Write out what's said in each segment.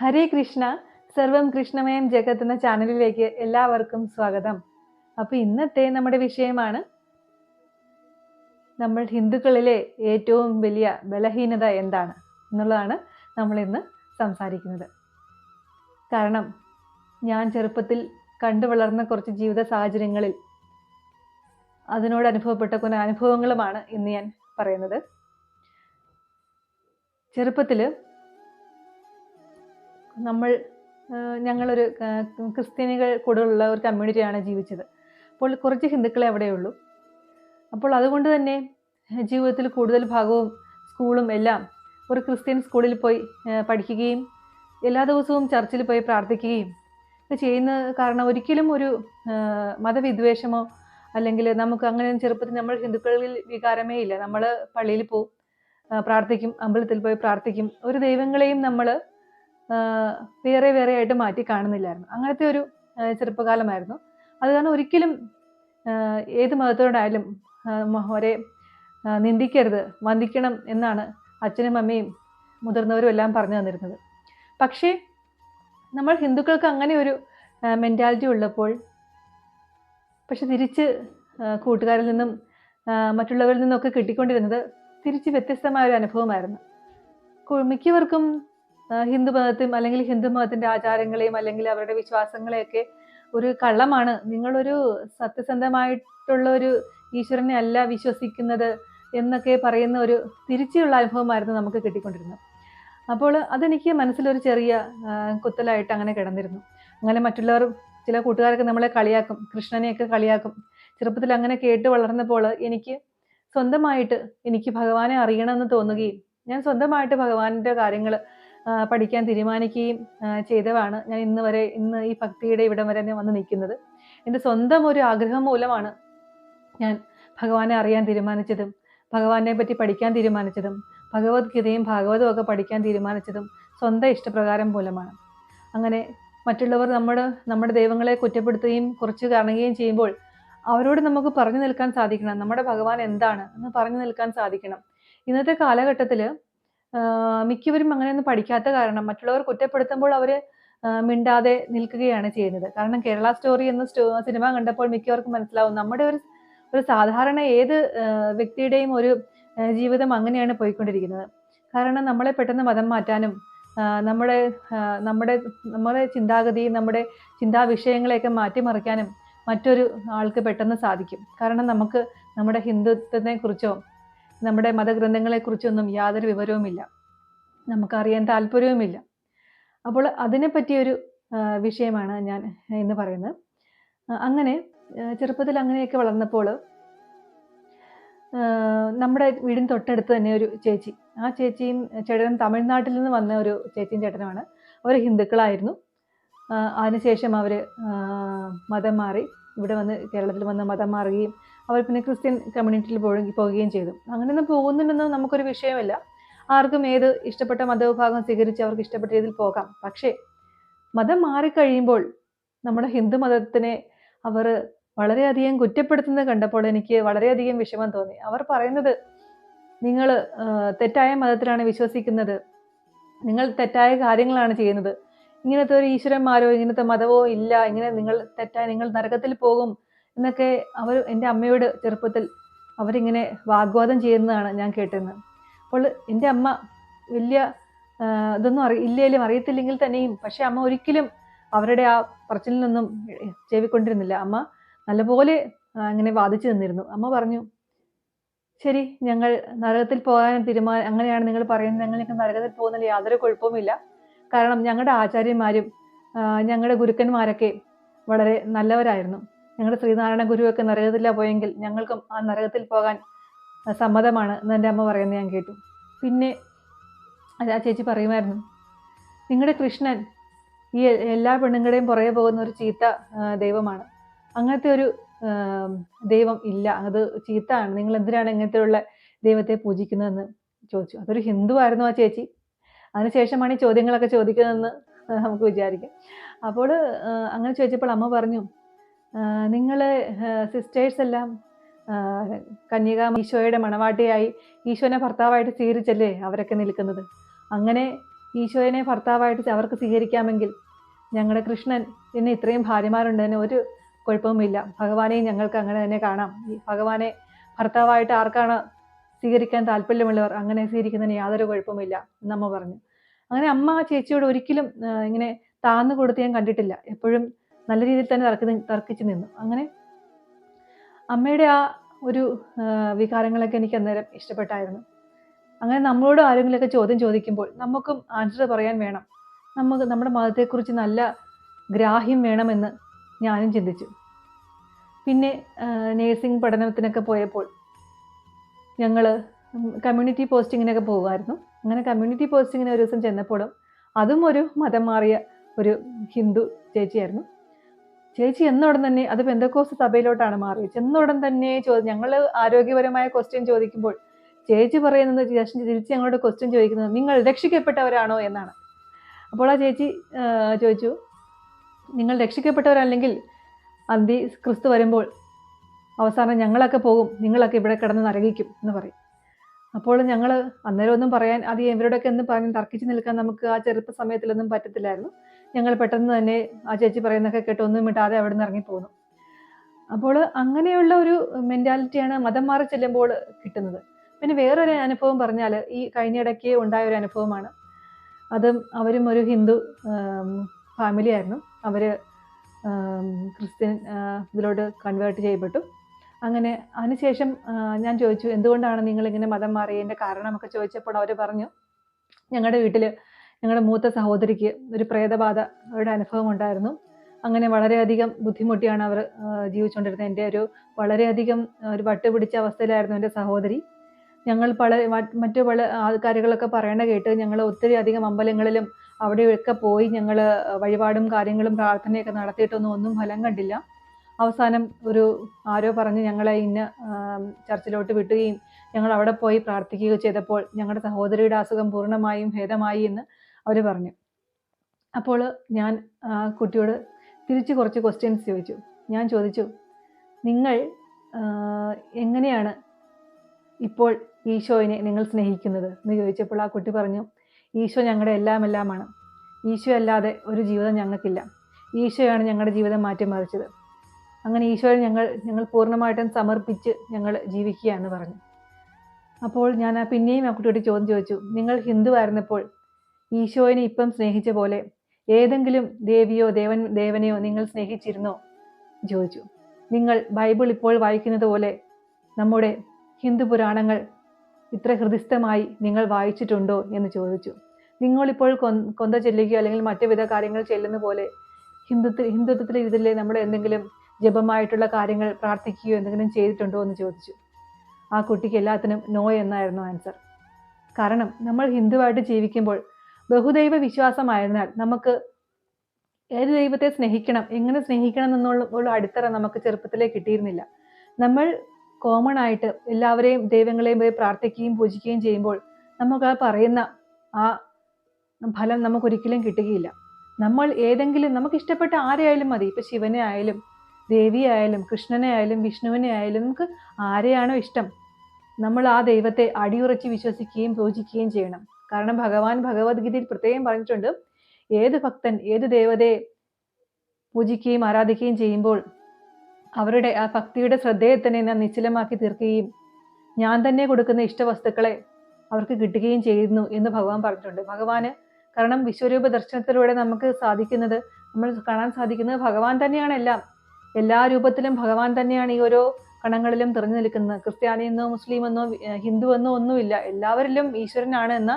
ഹരേ കൃഷ്ണ. സർവം കൃഷ്ണമയം ജഗത് എന്ന ചാനലിലേക്ക് എല്ലാവർക്കും സ്വാഗതം. അപ്പോൾ ഇന്നത്തെ നമ്മുടെ വിഷയമാണ് നമ്മൾ ഹിന്ദുക്കളിലെ ഏറ്റവും വലിയ ബലഹീനത എന്താണ് എന്നുള്ളതാണ് നമ്മൾ ഇന്ന് സംസാരിക്കുന്നത്. കാരണം ഞാൻ ചെറുപ്പത്തിൽ കണ്ടു വളർന്ന കുറച്ച് ജീവിത സാഹചര്യങ്ങളിൽ അതിനോട് അനുഭവപ്പെട്ട കുറെ അനുഭവങ്ങളുമാണ് ഇന്ന് ഞാൻ പറയുന്നത്. ചെറുപ്പത്തിൽ നമ്മൾ ഞങ്ങളൊരു ക്രിസ്ത്യാനികൾ കൂടെയുള്ള ഒരു കമ്മ്യൂണിറ്റിയാണ് ജീവിച്ചത്. അപ്പോൾ കുറച്ച് ഹിന്ദുക്കളെ അവിടെയുള്ളൂ. അപ്പോൾ അതുകൊണ്ട് തന്നെ ജീവിതത്തിൽ കൂടുതൽ ഭാഗവും സ്കൂളും എല്ലാം ഒരു ക്രിസ്ത്യൻ സ്കൂളിൽ പോയി പഠിക്കുകയും എല്ലാ ദിവസവും ചർച്ചിൽ പോയി പ്രാർത്ഥിക്കുകയും ഇത് ചെയ്യുന്ന കാരണം ഒരിക്കലും ഒരു മതവിദ്വേഷമോ അല്ലെങ്കിൽ നമുക്ക് അങ്ങനെ ചെറുപ്പത്തിൽ നമ്മൾ ഹിന്ദുക്കളിൽ വികാരമേ ഇല്ല. നമ്മൾ പള്ളിയിൽ പോവും പ്രാർത്ഥിക്കും അമ്പലത്തിൽ പോയി പ്രാർത്ഥിക്കും. ഒരു ദൈവങ്ങളെയും നമ്മൾ വേറെ വേറെ ആയിട്ട് മാറ്റി കാണുന്നില്ലായിരുന്നു. അങ്ങനത്തെ ഒരു ചെറുപ്പകാലമായിരുന്നു. അത് കാരണം ഒരിക്കലും ഏത് മതത്തോടായാലും ഒരേ നിന്ദിക്കരുത്. വന്ദിക്കണം എന്നാണ് അച്ഛനും അമ്മയും മുതിർന്നവരും എല്ലാം പറഞ്ഞു തന്നിരുന്നത്. പക്ഷേ നമ്മൾ ഹിന്ദുക്കൾക്ക് അങ്ങനെ ഒരു മെന്റാലിറ്റി ഉള്ളപ്പോൾ പക്ഷെ തിരിച്ച് കൂട്ടുകാരിൽ നിന്നും മറ്റുള്ളവരിൽ നിന്നൊക്കെ കിട്ടിക്കൊണ്ടിരുന്നത് തിരിച്ച് വ്യത്യസ്തമായ ഒരു അനുഭവമായിരുന്നു. മിക്കവർക്കും ഹിന്ദു മതത്തെയും അല്ലെങ്കിൽ ഹിന്ദു മതത്തിന്റെ ആചാരങ്ങളെയും അല്ലെങ്കിൽ അവരുടെ വിശ്വാസങ്ങളെയൊക്കെ ഒരു കള്ളമാണ്. നിങ്ങളൊരു സത്യസന്ധമായിട്ടുള്ള ഒരു ഈശ്വരനെ അല്ല വിശ്വസിക്കുന്നത് എന്നൊക്കെ പറയുന്ന ഒരു തിരിച്ചുള്ള അനുഭവമായിരുന്നു നമുക്ക് കിട്ടിക്കൊണ്ടിരുന്നത്. അപ്പോൾ അതെനിക്ക് മനസ്സിലൊരു ചെറിയ കുത്തലായിട്ട് അങ്ങനെ കിടന്നിരുന്നു. അങ്ങനെ മറ്റുള്ളവർ ചില കൂട്ടുകാരൊക്കെ നമ്മളെ കളിയാക്കും കൃഷ്ണനെയൊക്കെ കളിയാക്കും. ചെറുപ്പത്തിൽ അങ്ങനെ കേട്ട് വളർന്നപ്പോൾ എനിക്ക് സ്വന്തമായിട്ട് എനിക്ക് ഭഗവാനെ അറിയണമെന്ന് തോന്നുകയും ഞാൻ സ്വന്തമായിട്ട് ഭഗവാന്റെ കാര്യങ്ങൾ പഠിക്കാൻ തീരുമാനിക്കുകയും ചെയ്തതാണ് ഞാൻ ഇന്ന് വരെ ഇന്ന് ഈ ഭക്തിയുടെ ഇവിടം വരെ ഞാൻ വന്ന് നിൽക്കുന്നത്. എന്റെ സ്വന്തം ഒരു ആഗ്രഹം മൂലമാണ് ഞാൻ ഭഗവാനെ അറിയാൻ തീരുമാനിച്ചതും ഭഗവാനെ പറ്റി പഠിക്കാൻ തീരുമാനിച്ചതും ഭഗവത്ഗീതയും ഭാഗവതവും ഒക്കെ പഠിക്കാൻ തീരുമാനിച്ചതും സ്വന്തം ഇഷ്ടപ്രകാരം മൂലമാണ്. അങ്ങനെ മറ്റുള്ളവർ നമ്മുടെ നമ്മുടെ ദൈവങ്ങളെ കുറ്റപ്പെടുത്തുകയും കുറച്ച് കാണുകയും ചെയ്യുമ്പോൾ അവരോട് നമുക്ക് പറഞ്ഞു നിൽക്കാൻ സാധിക്കണം. നമ്മുടെ ഭഗവാൻ എന്താണ് എന്ന് പറഞ്ഞു നിൽക്കാൻ സാധിക്കണം. ഇന്നത്തെ കാലഘട്ടത്തിൽ മിക്കവരും അങ്ങനെയൊന്നും പഠിക്കാത്ത കാരണം മറ്റുള്ളവർ കുറ്റപ്പെടുത്തുമ്പോൾ അവർ മിണ്ടാതെ നിൽക്കുകയാണ് ചെയ്യുന്നത്. കാരണം കേരള സ്റ്റോറി എന്ന സിനിമ കണ്ടപ്പോൾ മിക്കവർക്കും മനസ്സിലാവും നമ്മുടെ ഒരു ഒരു സാധാരണ ഏത് വ്യക്തിയുടെയും ഒരു ജീവിതം അങ്ങനെയാണ് പോയിക്കൊണ്ടിരിക്കുന്നത്. കാരണം നമ്മളെ പെട്ടെന്ന് മതം മാറ്റാനും നമ്മുടെ നമ്മുടെ നമ്മുടെ ചിന്താഗതി നമ്മുടെ ചിന്താ വിഷയങ്ങളെയൊക്കെ മാറ്റിമറിക്കാനും മറ്റൊരു ആൾക്ക് പെട്ടെന്ന് സാധിക്കും. കാരണം നമുക്ക് നമ്മുടെ ഹിന്ദുത്വത്തെ കുറിച്ചോ നമ്മുടെ മതഗ്രന്ഥങ്ങളെക്കുറിച്ചൊന്നും യാതൊരു വിവരവുമില്ല. നമുക്കറിയാൻ താല്പര്യവുമില്ല. അപ്പോൾ അതിനെ പറ്റിയൊരു വിഷയമാണ് ഞാൻ ഇന്ന് പറയുന്നത്. അങ്ങനെ ചെറുപ്പത്തിൽ അങ്ങനെയൊക്കെ വളർന്നപ്പോൾ നമ്മുടെ വീടിന് തൊട്ടടുത്ത് തന്നെ ഒരു ചേച്ചി. ആ ചേച്ചിയും ചേട്ടനും തമിഴ്നാട്ടിൽ നിന്ന് വന്ന ഒരു ചേച്ചിയും ചേട്ടനുമാണ്. അവർ ഹിന്ദുക്കളായിരുന്നു. അതിനുശേഷം അവർ മതം മാറി. ഇവിടെ വന്ന് കേരളത്തിൽ വന്ന് മതം മാറുകയും അവർ പിന്നെ ക്രിസ്ത്യൻ കമ്മ്യൂണിറ്റിയിൽ പോയി പോവുകയും ചെയ്തു. അങ്ങനെയൊന്നും പോകുന്നുണ്ടെന്ന് നമുക്കൊരു വിഷയമല്ല. ആർക്കും ഏത് ഇഷ്ടപ്പെട്ട മതവിഭാഗം സ്വീകരിച്ച് അവർക്ക് ഇഷ്ടപ്പെട്ട രീതിയിൽ പോകാം. പക്ഷേ മതം മാറിക്കഴിയുമ്പോൾ നമ്മുടെ ഹിന്ദു മതത്തിനെ അവർ വളരെയധികം കുറ്റപ്പെടുത്തുന്നത് കണ്ടപ്പോൾ എനിക്ക് വളരെയധികം വിഷമം തോന്നി. അവർ പറയുന്നത് നിങ്ങൾ തെറ്റായ മതത്തിലാണ് വിശ്വസിക്കുന്നത്. നിങ്ങൾ തെറ്റായ കാര്യങ്ങളാണ് ചെയ്യുന്നത്. ഇങ്ങനത്തെ ഒരു ഈശ്വരന്മാരോ ഇങ്ങനത്തെ മതമോ ഇല്ല. ഇങ്ങനെ നിങ്ങൾ തെറ്റായി നിങ്ങൾ നരകത്തിൽ പോകും എന്നൊക്കെ അവർ എന്റെ അമ്മയോട് ചെറുപ്പത്തിൽ അവരിങ്ങനെ വാഗ്വാദം ചെയ്യുന്നതാണ് ഞാൻ കേട്ടിരുന്നത്. അപ്പോൾ എന്റെ അമ്മ വലിയ ഇതൊന്നും അറി ഇല്ലേലും അറിയത്തില്ലെങ്കിൽ തന്നെയും പക്ഷെ അമ്മ ഒരിക്കലും അവരുടെ ആ പറച്ചിലിൽ നിന്നും ചെവിക്കൊണ്ടിരുന്നില്ല. അമ്മ നല്ലപോലെ അങ്ങനെ വാദിച്ചു നിന്നിരുന്നു. അമ്മ പറഞ്ഞു ശരി ഞങ്ങൾ നരകത്തിൽ പോകാൻ തീരുമാനം അങ്ങനെയാണ് നിങ്ങൾ പറയുന്നത്. ഞങ്ങൾക്ക് നരകത്തിൽ പോകുന്നതിൽ യാതൊരു കുഴപ്പവുമില്ല. കാരണം ഞങ്ങളുടെ ആചാര്യന്മാരും ഞങ്ങളുടെ ഗുരുക്കന്മാരൊക്കെ വളരെ നല്ലവരായിരുന്നു. ഞങ്ങളുടെ ശ്രീനാരായണ ഗുരുവൊക്കെ നരകത്തില്ല പോയെങ്കിൽ ഞങ്ങൾക്കും ആ നരകത്തിൽ പോകാൻ സമ്മതമാണ് എന്ന് എന്റെ അമ്മ പറയുന്നത് ഞാൻ കേട്ടു. പിന്നെ ആ ചേച്ചി പറയുമായിരുന്നു നിങ്ങളുടെ കൃഷ്ണൻ ഈ എല്ലാ പെണ്ണുങ്ങളുടെയും പുറകെ പോകുന്ന ഒരു ചീത്ത ദൈവമാണ്. അങ്ങനത്തെ ഒരു ദൈവം ഇല്ല. അത് ചീത്തയാണ്. നിങ്ങൾ എന്തിനാണ് ഇങ്ങനത്തെയുള്ള ദൈവത്തെ പൂജിക്കുന്നതെന്ന്? ചോദിച്ചു. അതൊരു ഹിന്ദു ആയിരുന്നു ആ ചേച്ചി. അതിനുശേഷമാണ് ഈ ചോദ്യങ്ങളൊക്കെ ചോദിക്കുന്നതെന്ന് നമുക്ക് വിചാരിക്കാം. അപ്പോൾ അങ്ങനെ ചോദിച്ചപ്പോൾ അമ്മ പറഞ്ഞു നിങ്ങൾ സിസ്റ്റേഴ്സ് എല്ലാം കന്യക ഈശോയുടെ മണവാട്ടിയായി ഈശോനെ ഭർത്താവായിട്ട് സ്വീകരിച്ചല്ലേ അവരൊക്കെ നിൽക്കുന്നത്? അങ്ങനെ ഈശോയെ ഭർത്താവായിട്ട് അവർക്ക് സ്വീകരിക്കാമെങ്കിൽ ഞങ്ങളുടെ കൃഷ്ണൻ എന്നെ ഇത്രയും ഭാര്യമാരുണ്ടെന്ന് ഒരു കുഴപ്പവുമില്ല. ഭഗവാനെയും ഞങ്ങൾക്ക് അങ്ങനെ തന്നെ കാണാം. ഈ ഭഗവാനെ ഭർത്താവായിട്ട് ആർക്കാണ് സ്വീകരിക്കാൻ താല്പര്യമുള്ളവർ അങ്ങനെ സ്വീകരിക്കുന്നതിന് യാതൊരു കുഴപ്പമില്ല എന്നമ്മ പറഞ്ഞു. അങ്ങനെ അമ്മ ആ ചേച്ചിയോട് ഒരിക്കലും ഇങ്ങനെ താന്നു കൊടുത്ത് ഞാൻ കണ്ടിട്ടില്ല. എപ്പോഴും നല്ല രീതിയിൽ തന്നെ തർക്കി തർക്കിച്ചു നിന്നു. അങ്ങനെ അമ്മയുടെ ആ ഒരു വികാരങ്ങളൊക്കെ എനിക്ക് അന്നേരം ഇഷ്ടപ്പെട്ടായിരുന്നു. അങ്ങനെ നമ്മളോട് ആരെങ്കിലുമൊക്കെ ചോദ്യം ചോദിക്കുമ്പോൾ നമുക്കും ആൻസർ പറയാൻ വേണം. നമുക്ക് നമ്മുടെ മതത്തെക്കുറിച്ച് നല്ല ഗ്രാഹ്യം വേണമെന്ന് ഞാനും ചിന്തിച്ചു. പിന്നെ നേഴ്സിംഗ് പഠനത്തിനൊക്കെ പോയപ്പോൾ ഞങ്ങൾ കമ്മ്യൂണിറ്റി പോസ്റ്റിങ്ങിനൊക്കെ പോകുമായിരുന്നു. അങ്ങനെ കമ്മ്യൂണിറ്റി പോസ്റ്റിങ്ങിന് ഒരു ദിവസം ചെന്നപ്പോഴും അതും ഒരു മതം മാറിയ ഒരു ഹിന്ദു ചേച്ചിയായിരുന്നു. ചേച്ചി എന്നോടൻ തന്നെ അത് പെന്തക്കോസ് സഭയിലോട്ടാണ് മാറിയത്. ചെന്നോടൻ തന്നെ ചോദ്യം ഞങ്ങൾ ആരോഗ്യപരമായ ക്വസ്റ്റ്യൻ ചോദിക്കുമ്പോൾ ചേച്ചി പറയുന്നത് തിരിച്ച് ഞങ്ങളോട് ക്വസ്റ്റ്യൻ ചോദിക്കുന്നത് നിങ്ങൾ രക്ഷിക്കപ്പെട്ടവരാണോ എന്നാണ്. അപ്പോൾ ആ ചേച്ചി ചോദിച്ചു നിങ്ങൾ രക്ഷിക്കപ്പെട്ടവരല്ലെങ്കിൽ അന്തി ക്രിസ്തു വരുമ്പോൾ അവസാനം ഞങ്ങളൊക്കെ പോകും നിങ്ങളൊക്കെ ഇവിടെ കിടന്ന് നരകിക്കും എന്ന് പറയും. അപ്പോൾ ഞങ്ങൾ അന്നേരം ഒന്നും പറയാൻ അത് ഇവരോടൊക്കെ എന്ന് പറഞ്ഞ് തർക്കിച്ച് നിൽക്കാൻ നമുക്ക് ആ ചെറുപ്പ സമയത്തിലൊന്നും പറ്റത്തില്ലായിരുന്നു. ഞങ്ങൾ പെട്ടെന്ന് തന്നെ ആ ചേച്ചി പറയുന്നൊക്കെ കേട്ട് ഒന്നും വിട്ടാതെ അവിടെ നിന്ന് ഇറങ്ങിപ്പോന്നു അപ്പോൾ അങ്ങനെയുള്ള ഒരു മെന്റാലിറ്റിയാണ് മതം മാറി ചെല്ലുമ്പോൾ കിട്ടുന്നത്. പിന്നെ വേറൊരു അനുഭവം പറഞ്ഞാൽ ഈ കഴിഞ്ഞിടയ്ക്ക് ഉണ്ടായ ഒരു അനുഭവമാണ്. അതും അവരും ഒരു ഹിന്ദു ഫാമിലി ആയിരുന്നു. അവർ ക്രിസ്ത്യൻ ഇതിലോട്ട് കൺവേർട്ട് ചെയ്യപ്പെട്ടു. അങ്ങനെ അതിനുശേഷം ഞാൻ ചോദിച്ചു എന്തുകൊണ്ടാണ് നിങ്ങളിങ്ങനെ മതം മാറിയതിന്റെ കാരണമൊക്കെ ചോദിച്ചപ്പോൾ അവർ പറഞ്ഞു ഞങ്ങളുടെ വീട്ടിൽ ഞങ്ങളുടെ മൂത്ത സഹോദരിക്ക് ഒരു പ്രേതബാധ അവരുടെ അനുഭവം ഉണ്ടായിരുന്നു. അങ്ങനെ വളരെയധികം ബുദ്ധിമുട്ടിയാണ് അവർ ജീവിച്ചുകൊണ്ടിരുന്നത്. എന്റെ ഒരു വളരെയധികം ഒരു വട്ട് പിടിച്ച അവസ്ഥയിലായിരുന്നു എന്റെ സഹോദരി. ഞങ്ങൾ പല മറ്റു പല ആൾക്കാരുകളൊക്കെ പറയണ കേട്ട് ഞങ്ങൾ ഒത്തിരി അധികം അമ്പലങ്ങളിലും അവിടെയൊക്കെ പോയി ഞങ്ങൾ വഴിപാടും കാര്യങ്ങളും പ്രാർത്ഥനയൊക്കെ നടത്തിയിട്ടൊന്നും ഒന്നും ഫലം കണ്ടില്ല. അവസാനം ഒരു ആരോ പറഞ്ഞ് ഞങ്ങളെ ഇന്ന ചർച്ചിലോട്ട് വിട്ടുകയും ഞങ്ങൾ അവിടെ പോയി പ്രാർത്ഥിക്കുകയും ചെയ്തപ്പോൾ ഞങ്ങളുടെ സഹോദരിയുടെ അസുഖം പൂർണമായും ഭേദമായി എന്ന് അവർ പറഞ്ഞു. അപ്പോൾ ഞാൻ കുട്ടിയോട് തിരിച്ച് കുറച്ച് ക്വസ്റ്റ്യൻസ് ചോദിച്ചു. ഞാൻ ചോദിച്ചു നിങ്ങൾ എങ്ങനെയാണ് ഇപ്പോൾ ഈശോയിനെ നിങ്ങൾ സ്നേഹിക്കുന്നത്? എന്ന് ചോദിച്ചപ്പോൾ ആ കുട്ടി പറഞ്ഞു ഈശോ ഞങ്ങളുടെ എല്ലാം എല്ലാമാണ് ഈശോ അല്ലാതെ ഒരു ജീവിതം ഞങ്ങൾക്കില്ല ഈശോയാണ് ഞങ്ങളുടെ ജീവിതം മാറ്റിമറിച്ചത്. അങ്ങനെ ഈശോയെ ഞങ്ങൾ ഞങ്ങൾ പൂർണമായിട്ടും സമർപ്പിച്ച് ഞങ്ങൾ ജീവിക്കുക എന്ന് പറഞ്ഞു. അപ്പോൾ ഞാൻ ആ പിന്നെയും ആ കുട്ടിയോട് ചോദ്യം ചോദിച്ചു നിങ്ങൾ ഹിന്ദു ആയിരുന്നപ്പോൾ ഈശോയിനെ ഇപ്പം സ്നേഹിച്ച പോലെ ഏതെങ്കിലും ദേവിയോ ദേവൻ ദേവനെയോ നിങ്ങൾ സ്നേഹിച്ചിരുന്നോ? ചോദിച്ചു. നിങ്ങൾ ബൈബിൾ ഇപ്പോൾ വായിക്കുന്നത് പോലെ നമ്മുടെ ഹിന്ദു പുരാണങ്ങൾ ഇത്ര ഹൃദിസ്ഥമായി നിങ്ങൾ വായിച്ചിട്ടുണ്ടോ? എന്ന് ചോദിച്ചു. നിങ്ങളിപ്പോൾ കൊന്ത ചെല്ലുകയോ അല്ലെങ്കിൽ മറ്റു വിധ കാര്യങ്ങൾ ചെല്ലുന്ന പോലെ ഹിന്ദുത്വ ഹിന്ദുത്വത്തിൽ ഇതിലെ നമ്മുടെ എന്തെങ്കിലും ജപമായിട്ടുള്ള കാര്യങ്ങൾ പ്രാർത്ഥിക്കുകയോ എന്തെങ്കിലും ചെയ്തിട്ടുണ്ടോ എന്ന് ചോദിച്ചു. ആ കുട്ടിക്ക് എല്ലാത്തിനും നോ എന്നായിരുന്നു ആൻസർ. കാരണം നമ്മൾ ഹിന്ദുവായിട്ട് ജീവിക്കുമ്പോൾ ബഹുദൈവ വിശ്വാസമായതിനാൽ നമുക്ക് ഏത് ദൈവത്തെ സ്നേഹിക്കണം എങ്ങനെ സ്നേഹിക്കണം എന്നുള്ള ഉള്ള അടിത്തറ നമുക്ക് ചെറുപ്പത്തിലേ കിട്ടിയിരുന്നില്ല. നമ്മൾ കോമൺ ആയിട്ട് എല്ലാവരെയും ദൈവങ്ങളെയും പോയി പ്രാർത്ഥിക്കുകയും പൂജിക്കുകയും ചെയ്യുമ്പോൾ നമുക്ക് ആ പറയുന്ന ആ ഫലം നമുക്കൊരിക്കലും കിട്ടുകയില്ല. നമ്മൾ ഏതെങ്കിലും നമുക്ക് ഇഷ്ടപ്പെട്ട ആരെയായാലും മതി. ഇപ്പം ശിവനെ ആയാലും ദേവിയെ ആയാലും കൃഷ്ണനെ ആയാലും വിഷ്ണുവിനെ ആയാലും നമുക്ക് ആരെയാണോ ഇഷ്ടം നമ്മൾ ആ ദൈവത്തെ അടിയുറച്ച് വിശ്വസിക്കുകയും പൂജിക്കുകയും ചെയ്യണം. കാരണം ഭഗവാൻ ഭഗവത്ഗീതയിൽ പ്രത്യേകം പറഞ്ഞിട്ടുണ്ട് ഏത് ഭക്തൻ ഏത് ദേവതയെ പൂജിക്കുകയും ആരാധിക്കുകയും ചെയ്യുമ്പോൾ അവരുടെ ആ ഭക്തിയുടെ ശ്രദ്ധയെ തന്നെ ഞാൻ നിശ്ചലമാക്കി തീർക്കുകയും ഞാൻ തന്നെ കൊടുക്കുന്ന ഇഷ്ടവസ്തുക്കളെ അവർക്ക് കിട്ടുകയും ചെയ്യുന്നു എന്ന് ഭഗവാൻ പറഞ്ഞിട്ടുണ്ട്. ഭഗവാന് കാരണം വിശ്വരൂപ ദർശനത്തിലൂടെ നമുക്ക് സാധിക്കുന്നത് നമ്മൾ കാണാൻ സാധിക്കുന്നത് ഭഗവാൻ തന്നെയാണ് എല്ലാം. എല്ലാ രൂപത്തിലും ഭഗവാൻ തന്നെയാണ് ഈ ഓരോ കണങ്ങളിലും തെളിഞ്ഞു നിൽക്കുന്നത് ക്രിസ്ത്യാനിയെന്നോ മുസ്ലിമെന്നോ ഹിന്ദു എന്നോ ഒന്നുമില്ല. എല്ലാവരിലും ഈശ്വരനാണ് എന്ന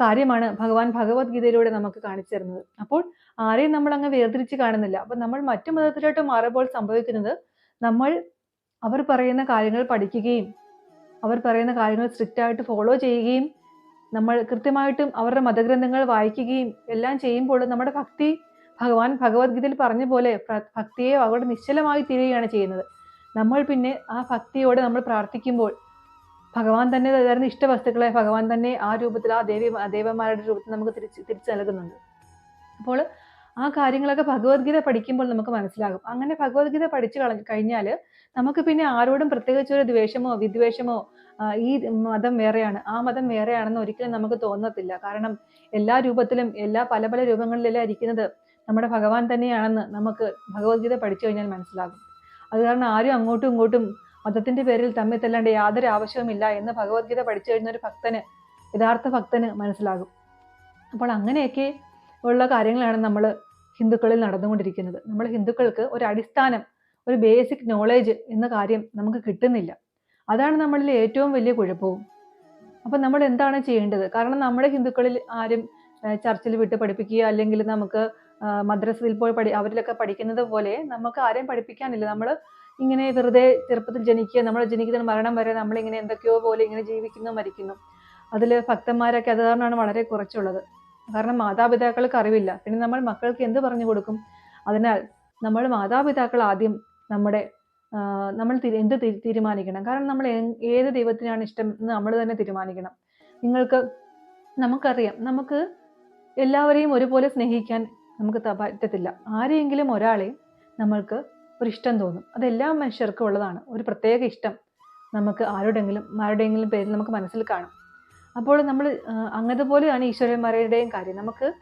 കാര്യമാണ് ഭഗവാൻ ഭഗവത്ഗീതയിലൂടെ നമുക്ക് കാണിച്ചു തരുന്നത്. അപ്പോൾ ആരെയും നമ്മൾ അങ്ങ് വേർതിരിച്ച് കാണുന്നില്ല. അപ്പൊ നമ്മൾ മറ്റു മതത്തിലോട്ട് മാറുമ്പോൾ സംഭവിക്കുന്നത് നമ്മൾ അവർ പറയുന്ന കാര്യങ്ങൾ പഠിക്കുകയും അവർ പറയുന്ന കാര്യങ്ങൾ സ്ട്രിക്റ്റ് ആയിട്ട് ഫോളോ ചെയ്യുകയും നമ്മൾ കൃത്യമായിട്ടും അവരുടെ മതഗ്രന്ഥങ്ങൾ വായിക്കുകയും എല്ലാം ചെയ്യുമ്പോൾ നമ്മുടെ ഭക്തി ഭഗവാൻ ഭഗവത്ഗീതയിൽ പറഞ്ഞ പോലെ ഭക്തിയെ അവിടെ നിശ്ചലമായി തീരുകയാണ് ചെയ്യുന്നത്. നമ്മൾ പിന്നെ ആ ഭക്തിയോടെ നമ്മൾ പ്രാർത്ഥിക്കുമ്പോൾ ഭഗവാൻ തന്നെ തരുന്ന ഇഷ്ടവസ്തുക്കളെ ഭഗവാൻ തന്നെ ആ രൂപത്തിൽ ആ ദേവി ദേവന്മാരുടെ രൂപത്തിൽ നമുക്ക് തിരിച്ച് തിരിച്ചു നൽകുന്നുണ്ട്. അപ്പോൾ ആ കാര്യങ്ങളൊക്കെ ഭഗവത്ഗീത പഠിക്കുമ്പോൾ നമുക്ക് മനസ്സിലാകും. അങ്ങനെ ഭഗവത്ഗീത പഠിച്ചു കള കഴിഞ്ഞാൽ നമുക്ക് പിന്നെ ആരോടും പ്രത്യേകിച്ച് ഒരു ദ്വേഷമോ വിദ്വേഷമോ ഈ മതം വേറെയാണ്. ആ മതം വേറെയാണെന്ന് ഒരിക്കലും നമുക്ക് തോന്നത്തില്ല. കാരണം എല്ലാ രൂപത്തിലും എല്ലാ പല പല രൂപങ്ങളിലെല്ലാം ഇരിക്കുന്നത് നമ്മുടെ ഭഗവാൻ തന്നെയാണെന്ന് നമുക്ക് ഭഗവത്ഗീത പഠിച്ചു കഴിഞ്ഞാൽ മനസ്സിലാകും. അത് കാരണം ആരും അങ്ങോട്ടും ഇങ്ങോട്ടും മതത്തിന്റെ പേരിൽ തമ്മിൽ തല്ലാണ്ട് യാതൊരു ആവശ്യവുമില്ല എന്ന് ഭഗവത്ഗീത പഠിച്ചു കഴിഞ്ഞ ഒരു ഭക്തന് യഥാർത്ഥ ഭക്തന് മനസ്സിലാകും. അപ്പോൾ അങ്ങനെയൊക്കെ ഉള്ള കാര്യങ്ങളാണ് നമ്മൾ ഹിന്ദുക്കളിൽ നടന്നുകൊണ്ടിരിക്കുന്നത്. നമ്മൾ ഹിന്ദുക്കൾക്ക് ഒരു അടിസ്ഥാനം ഒരു ബേസിക് നോളേജ് എന്ന കാര്യം നമുക്ക് കിട്ടുന്നില്ല. അതാണ് നമ്മളിൽ ഏറ്റവും വലിയ കുഴപ്പവും. അപ്പം നമ്മൾ എന്താണ് ചെയ്യേണ്ടത്? കാരണം നമ്മുടെ ഹിന്ദുക്കളിൽ ആരും ചർച്ചിൽ വിട്ട് പഠിപ്പിക്കുക അല്ലെങ്കിൽ നമുക്ക് മദ്രസയിൽ പോയി പഠി അവരിലൊക്കെ പഠിക്കുന്നത് പോലെ നമുക്ക് ആരെയും പഠിപ്പിക്കാനില്ല. നമ്മൾ ഇങ്ങനെ വെറുതെ ചെറുപ്പത്തിൽ ജനിക്കുക നമ്മൾ ജനിക്കുന്ന മരണം വരെ നമ്മളിങ്ങനെ എന്തൊക്കെയോ പോലെ ഇങ്ങനെ ജീവിക്കുന്നു മരിക്കുന്നു. അതിൽ ഭക്തന്മാരൊക്കെ അത് കാരണമാണ് വളരെ കുറച്ചുള്ളത്. കാരണം മാതാപിതാക്കൾക്ക് അറിവില്ല. പിന്നെ നമ്മൾ മക്കൾക്ക് എന്ത് പറഞ്ഞു കൊടുക്കും? അതിനാൽ നമ്മൾ മാതാപിതാക്കൾ ആദ്യം നമ്മുടെ നമ്മൾ എന്ത് തീരുമാനിക്കണം? കാരണം നമ്മൾ ഏത് ദൈവത്തിനാണ് ഇഷ്ടം എന്ന് നമ്മൾ തന്നെ തീരുമാനിക്കണം. നിങ്ങൾക്ക് നമുക്കറിയാം. നമുക്ക് എല്ലാവരെയും ഒരുപോലെ സ്നേഹിക്കാൻ നമുക്ക് പറ്റത്തില്ല. ആരെയെങ്കിലും ഒരാളെ നമ്മൾക്ക് ഒരു ഇഷ്ടം തോന്നും. അതെല്ലാ മനുഷ്യർക്കും ഉള്ളതാണ്. ഒരു പ്രത്യേക ഇഷ്ടം നമുക്ക് ആരുടെങ്കിലും ആരുടെയെങ്കിലും പേരിൽ നമുക്ക് മനസ്സിൽ കാണും. അപ്പോൾ നമ്മൾ അങ്ങനത്തെ പോലെയാണ് ഈശ്വരന്മാരുടെയും കാര്യം. നമുക്ക്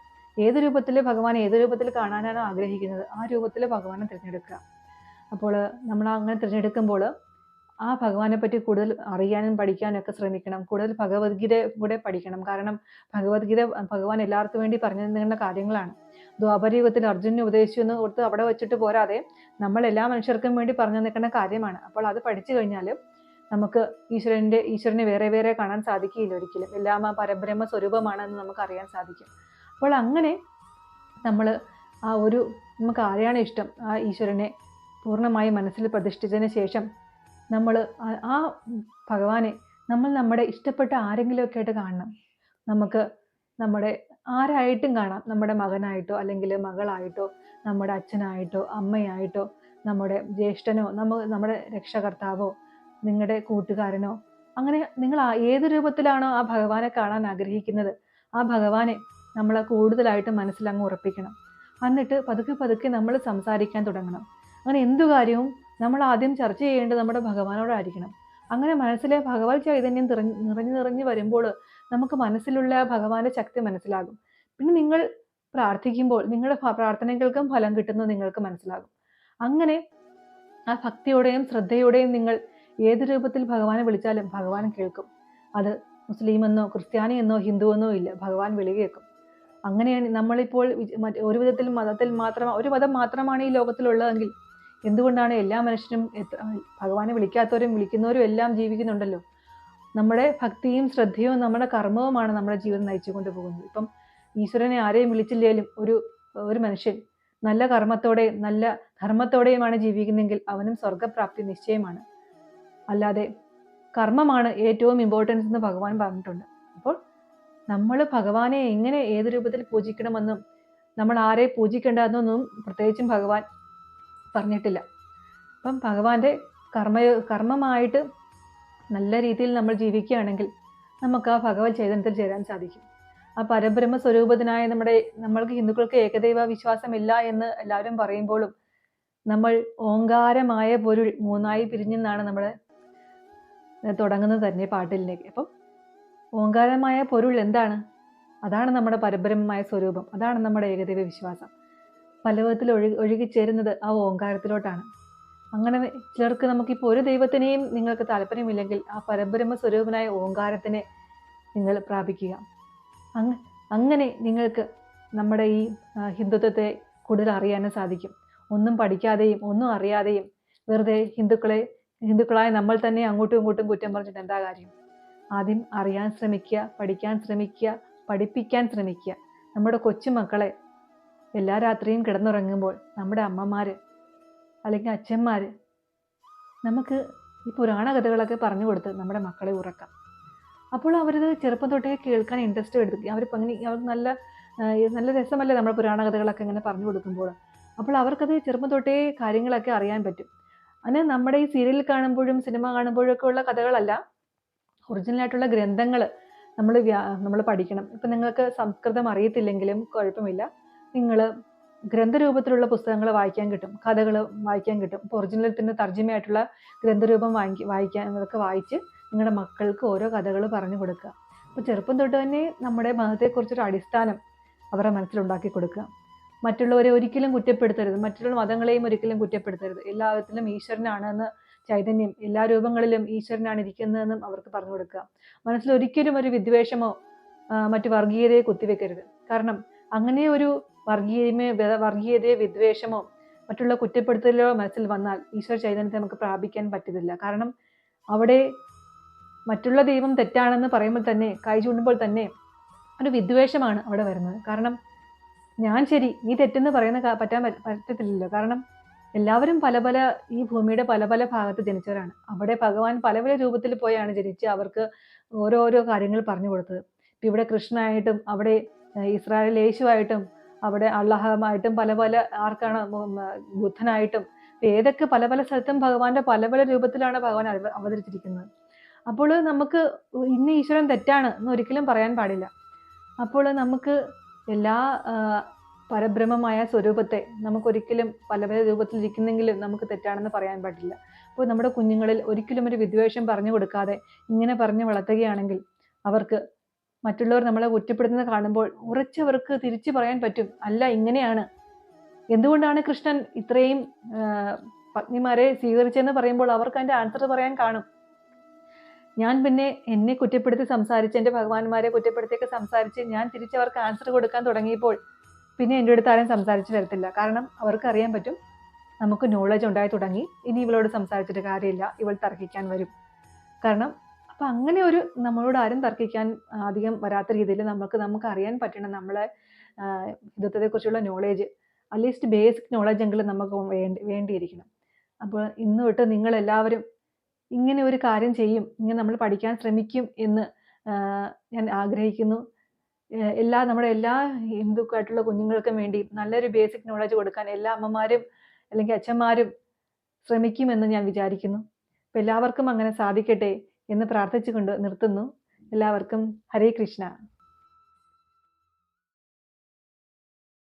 ഏത് രൂപത്തിൽ ഭഗവാൻ ഏത് രൂപത്തിൽ കാണാനാണ് ആഗ്രഹിക്കുന്നത്? ആ രൂപത്തിൽ ഭഗവാനെ തിരഞ്ഞെടുക്കുക. അപ്പോൾ നമ്മൾ അങ്ങനെ തിരഞ്ഞെടുക്കുമ്പോൾ ആ ഭഗവാനെ പറ്റി കൂടുതൽ അറിയാനും പഠിക്കാനും ഒക്കെ ശ്രമിക്കണം. കൂടുതൽ ഭഗവത്ഗീത കൂടെ പഠിക്കണം. കാരണം ഭഗവത്ഗീത ഭഗവാൻ എല്ലാവർക്കും വേണ്ടി പറഞ്ഞു തന്നിരുന്ന കാര്യങ്ങളാണ്. ദ്വാപരയുഗത്തിൽ അർജുനെ ഉപദേശിച്ചു എന്ന് കൊടുത്ത് അവിടെ വെച്ചിട്ട് പോരാതെ നമ്മൾ എല്ലാ മനുഷ്യർക്കും വേണ്ടി പറഞ്ഞു നിൽക്കുന്ന കാര്യമാണ്. അപ്പോൾ അത് പഠിച്ചു കഴിഞ്ഞാൽ നമുക്ക് ഈശ്വരന്റെ ഈശ്വരനെ വേറെ വേറെ കാണാൻ സാധിക്കില്ല ഒരിക്കലും. എല്ലാം ആ പരബ്രഹ്മ സ്വരൂപമാണെന്ന് നമുക്ക് അറിയാൻ സാധിക്കും. അപ്പോൾ അങ്ങനെ നമ്മൾ ആ ഒരു നമുക്ക് ആരെയാണ് ഇഷ്ടം? ആ ഈശ്വരനെ പൂർണമായി മനസ്സിൽ പ്രതിഷ്ഠിച്ചതിന് ശേഷം നമ്മൾ ആ ഭഗവാനെ നമ്മൾ നമ്മുടെ ഇഷ്ടപ്പെട്ട ആരെങ്കിലുമൊക്കെ ആയിട്ട് കാണണം. നമുക്ക് നമ്മുടെ ആരായിട്ടും കാണാം. നമ്മുടെ മകനായിട്ടോ അല്ലെങ്കിൽ മകളായിട്ടോ നമ്മുടെ അച്ഛനായിട്ടോ അമ്മയായിട്ടോ നമ്മുടെ ജ്യേഷ്ഠനോ നമ്മ നമ്മുടെ രക്ഷകർത്താവോ നിങ്ങളുടെ കൂട്ടുകാരനോ. അങ്ങനെ നിങ്ങൾ ഏത് രൂപത്തിലാണോ ആ ഭഗവാനെ കാണാൻ ആഗ്രഹിക്കുന്നത് ആ ഭഗവാനെ നമ്മൾ കൂടുതലായിട്ട് മനസ്സിലങ്ങ് ഉറപ്പിക്കണം. എന്നിട്ട് പതുക്കെ പതുക്കെ നമ്മൾ സംസാരിക്കാൻ തുടങ്ങണം. അങ്ങനെ എന്തു കാര്യവും നമ്മൾ ആദ്യം ചർച്ച ചെയ്യേണ്ടത് നമ്മുടെ ഭഗവാനോടായിരിക്കണം. അങ്ങനെ മനസ്സിലെ ഭഗവത് ചൈതന്യം നിറഞ്ഞു നിറഞ്ഞു വരുമ്പോൾ നമുക്ക് മനസ്സിലുള്ള ഭഗവാന്റെ ശക്തി മനസ്സിലാകും. പിന്നെ നിങ്ങൾ പ്രാർത്ഥിക്കുമ്പോൾ നിങ്ങളുടെ പ്രാർത്ഥനകൾക്കും ഫലം കിട്ടുന്നത് നിങ്ങൾക്ക് മനസ്സിലാകും. അങ്ങനെ ആ ഭക്തിയോടെയും ശ്രദ്ധയോടെയും നിങ്ങൾ ഏത് രൂപത്തിൽ ഭഗവാനെ വിളിച്ചാലും ഭഗവാൻ കേൾക്കും. അത് മുസ്ലിം എന്നോ ക്രിസ്ത്യാനി എന്നോ ഹിന്ദു എന്നോ ഇല്ല ഭഗവാൻ വിളി കേൾക്കും. അങ്ങനെയാണ് നമ്മളിപ്പോൾ ഒരു വിധത്തിൽ മതത്തിൽ മാത്രം ഒരു മതം മാത്രമാണ് ഈ ലോകത്തിലുള്ളതെങ്കിൽ എന്തുകൊണ്ടാണ് എല്ലാ മനുഷ്യരും ഭഗവാനെ വിളിക്കാത്തവരും വിളിക്കുന്നവരും എല്ലാം ജീവിക്കുന്നുണ്ടല്ലോ? നമ്മുടെ ഭക്തിയും ശ്രദ്ധയും നമ്മുടെ കർമ്മവുമാണ് നമ്മുടെ ജീവിതം നയിച്ചു കൊണ്ടുപോകുന്നത് ഇപ്പം ഈശ്വരനെ ആരെയും വിളിച്ചില്ലേലും ഒരു ഒരു മനുഷ്യൻ നല്ല കർമ്മത്തോടെ നല്ല ധർമ്മത്തോടെയുമാണ് ജീവിക്കുന്നെങ്കിൽ അവനും സ്വർഗപ്രാപ്തി നിശ്ചയമാണ്. അല്ലാതെ കർമ്മമാണ് ഏറ്റവും ഇമ്പോർട്ടൻസ് എന്ന് ഭഗവാൻ പറഞ്ഞിട്ടുണ്ട്. അപ്പോൾ നമ്മൾ ഭഗവാനെ എങ്ങനെ ഏത് രൂപത്തിൽ പൂജിക്കണമെന്നും നമ്മൾ ആരെ പൂജിക്കേണ്ടതെന്നൊന്നും പ്രത്യേകിച്ചും ഭഗവാൻ പറഞ്ഞിട്ടില്ല. അപ്പം ഭഗവാന്റെ കർമ്മ കർമ്മമായിട്ട് നല്ല രീതിയിൽ നമ്മൾ ജീവിക്കുകയാണെങ്കിൽ നമുക്ക് ആ ഭഗവത് ചൈതന്യത്തിൽ ചേരാൻ സാധിക്കും. ആ പരബ്രഹ്മ സ്വരൂപത്തിനായ നമ്മുടെ നമ്മൾക്ക് ഹിന്ദുക്കൾക്ക് ഏകദൈവ വിശ്വാസമില്ല എന്ന് എല്ലാവരും പറയുമ്പോഴും നമ്മൾ ഓങ്കാരമായ പൊരുൾ മൂന്നായി പിരിഞ്ഞെന്നാണ് നമ്മൾ തുടങ്ങുന്നത് തന്നെ പാട്ടിലേക്ക്. അപ്പം ഓങ്കാരമായ പൊരുൾ എന്താണ്? അതാണ് നമ്മുടെ പരബ്രഹ്മമായ സ്വരൂപം. അതാണ് നമ്മുടെ ഏകദൈവ വിശ്വാസം. പല വിധത്തിൽ ഒഴുകി ഒഴുകിച്ചേരുന്നത് ആ ഓങ്കാരത്തിലോട്ടാണ്. അങ്ങനെ ചിലർക്ക് നമുക്കിപ്പോൾ ഒരു ദൈവത്തിനെയും നിങ്ങൾക്ക് താല്പര്യമില്ലെങ്കിൽ ആ പരബ്രഹ്മ സ്വരൂപനായ ഓങ്കാരത്തിനെ നിങ്ങൾ പ്രാപിക്കുക. അങ്ങ അങ്ങനെ നിങ്ങൾക്ക് നമ്മുടെ ഈ ഹിന്ദുത്വത്തെ കൂടുതൽ അറിയാനും സാധിക്കും. ഒന്നും പഠിക്കാതെയും ഒന്നും അറിയാതെയും വെറുതെ ഹിന്ദുക്കളെ ഹിന്ദുക്കളായ നമ്മൾ തന്നെ അങ്ങോട്ടും ഇങ്ങോട്ടും കുറ്റം പറഞ്ഞിട്ട് എന്താ കാര്യം? ആദ്യം അറിയാൻ ശ്രമിക്കുക പഠിക്കാൻ ശ്രമിക്കുക പഠിപ്പിക്കാൻ ശ്രമിക്കുക. നമ്മുടെ കൊച്ചുമക്കളെ എല്ലാ രാത്രിയും കിടന്നുറങ്ങുമ്പോൾ നമ്മുടെ അമ്മമാർ അല്ലെങ്കിൽ അച്ഛന്മാർ നമുക്ക് ഈ പുരാണ കഥകളൊക്കെ പറഞ്ഞു കൊടുത്ത് നമ്മുടെ മക്കളെ ഉറക്കാം. അപ്പോൾ അവരത് ചെറുപ്പം തൊട്ടേ കേൾക്കാൻ ഇൻട്രസ്റ്റ് എടുക്കും അവരിപ്പോൾ അങ്ങനെ അവർക്ക് നല്ല നല്ല രസമല്ലേ നമ്മുടെ പുരാണ കഥകളൊക്കെ ഇങ്ങനെ പറഞ്ഞു കൊടുക്കുമ്പോൾ. അപ്പോൾ അവർക്കത് ചെറുപ്പം തൊട്ടേ കാര്യങ്ങളൊക്കെ അറിയാൻ പറ്റും. അങ്ങനെ നമ്മുടെ ഈ സീരിയൽ കാണുമ്പോഴും സിനിമ കാണുമ്പോഴും ഒക്കെ ഉള്ള കഥകളല്ല. ഒറിജിനലായിട്ടുള്ള ഗ്രന്ഥങ്ങൾ നമ്മൾ നമ്മൾ പഠിക്കണം. ഇപ്പം നിങ്ങൾക്ക് സംസ്കൃതം അറിയത്തില്ലെങ്കിലും കുഴപ്പമില്ല. നിങ്ങൾ ഗ്രന്ഥരൂപത്തിലുള്ള പുസ്തകങ്ങൾ വായിക്കാൻ കിട്ടും കഥകൾ വായിക്കാൻ കിട്ടും. ഒറിജിനൽ തന്നെ തർജമയായിട്ടുള്ള ഗ്രന്ഥരൂപം വാങ്ങി വായിക്കാൻ അതൊക്കെ വായിച്ച് നിങ്ങളുടെ മക്കൾക്ക് ഓരോ കഥകൾ പറഞ്ഞു കൊടുക്കുക. അപ്പോൾ ചെറുപ്പം തൊട്ട് തന്നെ നമ്മുടെ മതത്തെക്കുറിച്ചൊരു അടിസ്ഥാനം അവരുടെ മനസ്സിലുണ്ടാക്കി കൊടുക്കുക. മറ്റുള്ളവരെ ഒരിക്കലും കുറ്റപ്പെടുത്തരുത്. മറ്റുള്ള മതങ്ങളെയും ഒരിക്കലും കുറ്റപ്പെടുത്തരുത്. എല്ലാത്തിലും ഈശ്വരനാണ് ഈശ്വരനാണെന്ന് ചൈതന്യം എല്ലാ രൂപങ്ങളിലും ഈശ്വരനാണ് ഇരിക്കുന്നതെന്നും അവർക്ക് പറഞ്ഞു കൊടുക്കുക. മനസ്സിൽ ഒരിക്കലും ഒരു വിദ്വേഷമോ മറ്റു വർഗീയതയെ കുത്തിവെക്കരുത്. കാരണം അങ്ങനെ ഒരു വർഗീയമേ വർഗീയതയെ വിദ്വേഷമോ മറ്റുള്ള കുറ്റപ്പെടുത്തലോ മനസ്സിൽ വന്നാൽ ഈശ്വര ചൈതന്യത്തെ നമുക്ക് പ്രാപിക്കാൻ പറ്റുന്നില്ല. കാരണം അവിടെ മറ്റുള്ള ദൈവം തെറ്റാണെന്ന് പറയുമ്പോൾ തന്നെ കൈ ചൂണ്ടുമ്പോൾ തന്നെ ഒരു വിദ്വേഷമാണ് അവിടെ വരുന്നത്. കാരണം ഞാൻ ശരി നീ തെറ്റെന്ന് പറയുന്ന പറ്റാൻ പറ്റ- പറ്റത്തില്ലല്ലോ. കാരണം എല്ലാവരും പല പല ഈ ഭൂമിയുടെ പല പല ഭാഗത്ത് ജനിച്ചവരാണ്. അവിടെ ഭഗവാൻ പല പല രൂപത്തിൽ പോയാണ് ജനിച്ച് അവർക്ക് ഓരോരോ കാര്യങ്ങൾ പറഞ്ഞു കൊടുത്തത്. ഇവിടെ കൃഷ്ണനായിട്ടും അവിടെ ഇസ്രായേൽ യേശുവായിട്ടും അവിടെ അള്ളാഹമായിട്ടും പല പല ആർക്കാണ് ബുദ്ധനായിട്ടും ഏതൊക്കെ പല പല സ്ഥലത്തും ഭഗവാന്റെ പല പല രൂപത്തിലാണ് ഭഗവാൻ അവതരിച്ചിരിക്കുന്നത്. അപ്പോൾ നമുക്ക് ഇന്ന് ഈശ്വരൻ തെറ്റാണ് എന്ന് ഒരിക്കലും പറയാൻ പാടില്ല. അപ്പോൾ നമുക്ക് എല്ലാ പരബ്രഹ്മമായ സ്വരൂപത്തെ നമുക്കൊരിക്കലും പല പല രൂപത്തിലിരിക്കുന്നെങ്കിലും നമുക്ക് തെറ്റാണെന്ന് പറയാൻ പാടില്ല. അപ്പോൾ നമ്മുടെ കുഞ്ഞുങ്ങളിൽ ഒരിക്കലും ഒരു വിദ്വേഷം പറഞ്ഞു കൊടുക്കാതെ ഇങ്ങനെ പറഞ്ഞു വളർത്തുകയാണെങ്കിൽ അവർക്ക് മറ്റുള്ളവർ നമ്മളെ കുറ്റപ്പെടുത്തുന്നത് കാണുമ്പോൾ ഉറച്ചവർക്ക് തിരിച്ചു പറയാൻ പറ്റും അല്ല ഇങ്ങനെയാണ്. എന്തുകൊണ്ടാണ് കൃഷ്ണൻ ഇത്രയും പത്നിമാരെ സ്വീകരിച്ചെന്ന് പറയുമ്പോൾ അവർക്ക് അതിന്റെ ആൻസർ പറയാൻ കാണും? ഞാൻ പിന്നെ എന്നെ കുറ്റപ്പെടുത്തി സംസാരിച്ച് എന്റെ ഭഗവാന്മാരെ കുറ്റപ്പെടുത്തിയൊക്കെ സംസാരിച്ച് ഞാൻ തിരിച്ചവർക്ക് ആൻസർ കൊടുക്കാൻ തുടങ്ങിയപ്പോൾ പിന്നെ എന്റെ അടുത്ത് ആരും സംസാരിച്ച് വരത്തില്ല. കാരണം അവർക്ക് അറിയാൻ പറ്റും നമുക്ക് നോളജ് ഉണ്ടായി തുടങ്ങി. ഇനി ഇവളോട് സംസാരിച്ചിട്ട് കാര്യമില്ല ഇവൾ തർക്കിക്കാൻ വരും. കാരണം അപ്പം അങ്ങനെ ഒരു നമ്മളോട് ആരും തർക്കിക്കാൻ അധികം വരാത്ത രീതിയിൽ നമുക്ക് നമുക്ക് അറിയാൻ പറ്റണം നമ്മളെ ഹിന്ദുത്വത്തെക്കുറിച്ചുള്ള knowledge at least basic knowledge എങ്കിലും നമുക്ക് വേണ്ടി വേണ്ടിയിരിക്കണം. അപ്പോൾ ഇന്ന് തൊട്ട് നിങ്ങളെല്ലാവരും ഇങ്ങനെ ഒരു കാര്യം ചെയ്യും ഇങ്ങനെ നമ്മൾ പഠിക്കാൻ ശ്രമിക്കും എന്ന് ഞാൻ ആഗ്രഹിക്കുന്നു. എല്ലാ നമ്മുടെ എല്ലാ ഹിന്ദുക്കായിട്ടുള്ള കുഞ്ഞുങ്ങൾക്കും വേണ്ടി നല്ലൊരു ബേസിക് നോളജ് കൊടുക്കാൻ എല്ലാ അമ്മമാരും അല്ലെങ്കിൽ അച്ഛന്മാരും ശ്രമിക്കുമെന്ന് ഞാൻ വിചാരിക്കുന്നു. അപ്പം എല്ലാവർക്കും അങ്ങനെ സാധിക്കട്ടെ. എന്ന് പ്രാർത്ഥിച്ചുകൊണ്ട് നിർത്തുന്നു. എല്ലാവർക്കും ഹരേ കൃഷ്ണ.